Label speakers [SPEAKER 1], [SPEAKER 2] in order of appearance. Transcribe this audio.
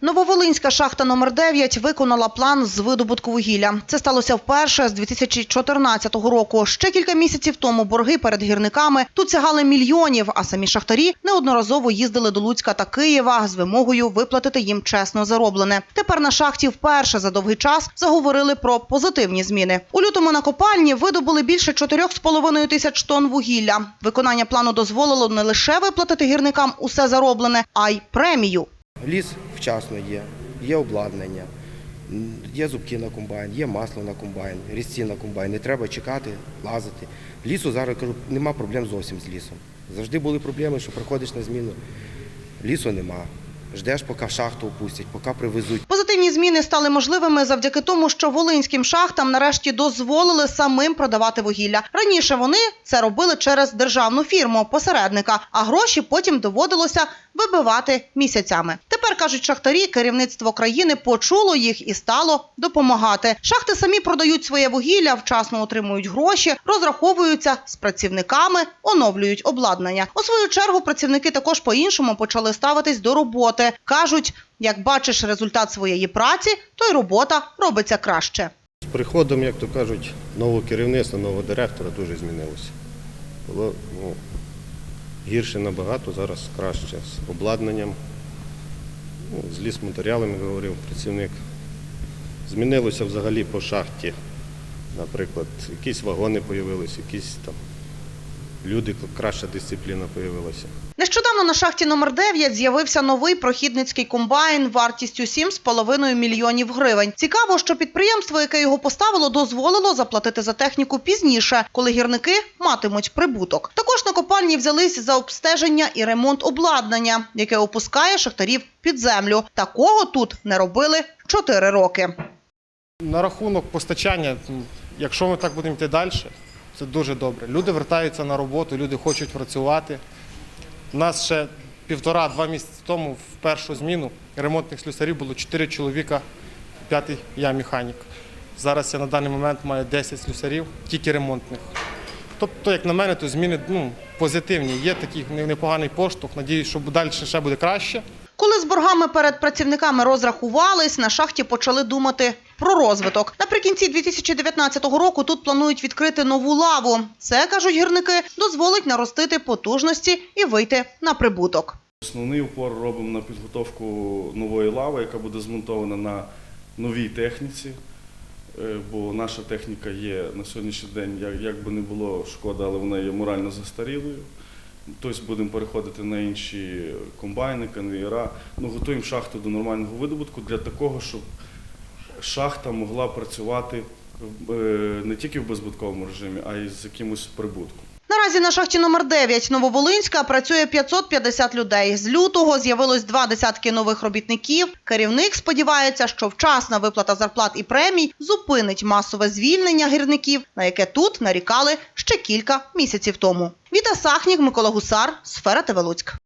[SPEAKER 1] Нововолинська шахта номер 9 виконала план з видобутку вугілля. Це сталося вперше з 2014 року. Ще кілька місяців тому борги перед гірниками тут сягали мільйонів, а самі шахтарі неодноразово їздили до Луцька та Києва з вимогою виплатити їм чесно зароблене. Тепер на шахті вперше за довгий час заговорили про позитивні зміни. У лютому на копальні видобули більше 4,5 тисяч тонн вугілля. Виконання плану дозволило не лише виплатити гірникам усе зароблене, а й премію.
[SPEAKER 2] Ліс вчасно є, є обладнання, є зубки на комбайн, є масло на комбайн, різці на комбайн. Не треба чекати, лазити. Лісу зараз кажу, нема проблем зовсім з лісом. Завжди були проблеми, що приходиш на зміну. Лісу нема. Ждеш, поки шахту опустять, поки привезуть.
[SPEAKER 1] Позитивні зміни стали можливими завдяки тому, що волинським шахтам нарешті дозволили самим продавати вугілля. Раніше вони це робили через державну фірму посередника, а гроші потім доводилося вибивати місяцями. Тепер кажуть шахтарі, керівництво країни почуло їх і стало допомагати. Шахти самі продають своє вугілля, вчасно отримують гроші, розраховуються з працівниками, оновлюють обладнання. У свою чергу працівники також по-іншому почали ставитись до роботи. кажуть, як бачиш результат своєї праці, то й робота робиться краще.
[SPEAKER 3] З приходом, як то кажуть, нового керівництва, нового директора дуже змінилося. Було ну, гірше набагато, зараз краще з обладнанням, з лісматеріалами, говорив працівник. Змінилося взагалі по шахті. Наприклад, якісь вагони з'явилися, якісь там люди, краща дисципліна з'явилася.
[SPEAKER 1] Нещодавно на шахті номер 9 з'явився новий прохідницький комбайн вартістю 7,5 мільйонів гривень. Цікаво, що підприємство, яке його поставило, дозволило заплатити за техніку пізніше, коли гірники матимуть прибуток. Також на копальні взялись за обстеження і ремонт обладнання, яке опускає шахтарів під землю. Такого тут не робили 4 роки.
[SPEAKER 4] На рахунок постачання, якщо ми так будемо йти далі, це дуже добре. Люди вертаються на роботу, люди хочуть працювати. У нас ще півтора-два місяці тому в першу зміну ремонтних слюсарів було 4 чоловіка, п'ятий я механік. Зараз я на даний момент маю 10 слюсарів, тільки ремонтних. Тобто, як на мене, то зміни ну, позитивні. Є такий непоганий поштовх. Надіюсь, що далі ще буде краще.
[SPEAKER 1] Коли з боргами перед працівниками розрахувались, на шахті почали думати про розвиток. Наприкінці 2019 року тут планують відкрити нову лаву. Це кажуть гірники, дозволить наростити потужності і вийти на прибуток.
[SPEAKER 5] Основний упор робимо на підготовку нової лави, яка буде змонтована на новій техніці. Е, Бо наша техніка є на сьогоднішній день, як, би не було шкода, але вона є морально застарілою. Тобто будемо переходити на інші комбайни, конвейера. Ну, готуємо шахту до нормального видобутку для такого, щоб шахта могла працювати е, не тільки в безбутковому режимі, а й з якимось прибутком.
[SPEAKER 1] Наразі на шахті номер 9 Нововолинська працює 550 людей. З лютого з'явилось два десятки нових робітників. Керівник сподівається, що вчасна виплата зарплат і премій зупинить масове звільнення гірників, на яке тут нарікали ще кілька місяців тому. Віта Сахнік, Микола Гусар, Сфера ТВ Луцьк.